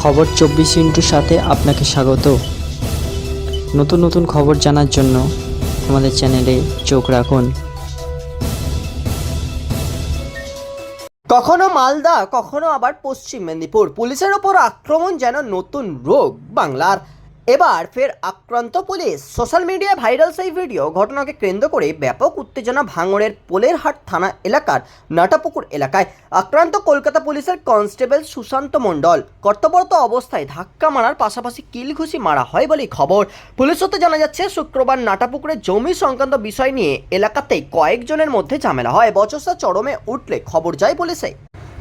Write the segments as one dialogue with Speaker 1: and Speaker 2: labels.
Speaker 1: খবর চব্বিশ ইন্টুর সাথে আপনাকে স্বাগত। নতুন নতুন খবর জানার জন্য আমাদের চ্যানেলে চোখ রাখুন।
Speaker 2: কখনো মালদা, কখনো আবার পশ্চিম মেদিনীপুর। পুলিশের ওপর আক্রমণ যেন নতুন রোগ, বাংলার এবার ফের আক্রান্ত পুলিশ। সোশ্যাল মিডিয়ায় ভাইরাল সেই ভিডিও, ঘটনাকে কেন্দ্র করে ব্যাপক উত্তেজনা ভাঙড়ের পোলেরহাট থানা এলাকার নাটাপুকুর এলাকায়। আক্রান্ত কলকাতা পুলিশের কনস্টেবল সুশান্ত মণ্ডল, কর্তব্যরত অবস্থায় ধাক্কা মারার পাশাপাশি কিলঘুষি মারা হয় বলেই খবর। পুলিশ সূত্রে জানা যাচ্ছে, শুক্রবার নাটাপুকুরে জমি সংক্রান্ত বিষয় নিয়ে এলাকাতেই কয়েকজনের মধ্যে ঝামেলা হয়। বচসা চরমে উঠলে খবর যায় পুলিশে।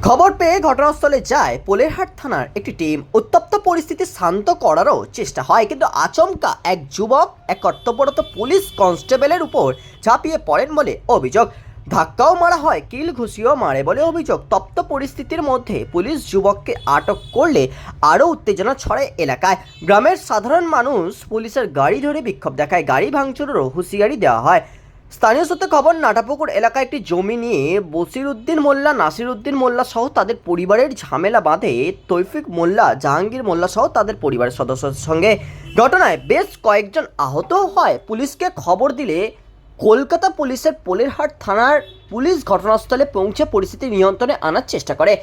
Speaker 2: খবর পেয়ে ঘটনাস্থলে যায় পোলেরহাট থানার একটি টিম। উত্তপ্ত পরিস্থিতি শান্ত করারও চেষ্টা হয়, কিন্তু আচমকা এক যুবক, এক কর্তব্যরত পুলিশ কনস্টেবলের উপর ঝাঁপিয়ে পড়েন বলে অভিযোগ। ধাক্কাও মারা হয়, কিল ঘুষিও মারে বলে অভিযোগ। তপ্ত পরিস্থিতির মধ্যে পুলিশ যুবককে আটক করলে আরও উত্তেজনা ছড়ায় এলাকায়। গ্রামের সাধারণ মানুষ পুলিশের গাড়ি ধরে বিক্ষোভ দেখায়। গাড়ি ভাঙচুরেরও হুঁশিয়ারি দেওয়া হয়। স্থানীয় সূত্রে খবর, নাটাপুকুর এলাকায় একটি জমি নিয়ে বসির উদ্দিন মোল্লা নাসির উদ্দিন মোল্লা সহ তাদের পরিবারের ঝামেলা বাঁধে তৈফিক মোল্লা, জাহাঙ্গীর মোল্লা সহ তাদের পরিবারের সদস্যদের সঙ্গে। ঘটনায় বেশ কয়েকজন আহত হয়। পুলিশকে খবর দিলে কলকাতা পুলিশের পোলেরহাট থানার পুলিশ ঘটনাস্থলে পৌঁছে পরিস্থিতি নিয়ন্ত্রণে আনার চেষ্টা করে।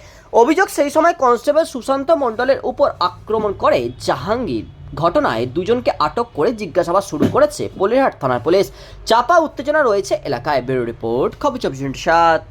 Speaker 2: অভিযোগ সেই সময় কনস্টেবল সুশান্ত মণ্ডলের উপর আক্রমণ করে জাহাঙ্গীর। ঘটনায় দুজনকে আটক করে জিজ্ঞাসাবাদ শুরু করেছে পলিহাট থানার পুলিশ। চাপা উত্তেজনা রয়েছে এলাকায়, ব্যুরো রিপোর্ট, খবর চব্বিশ সাত।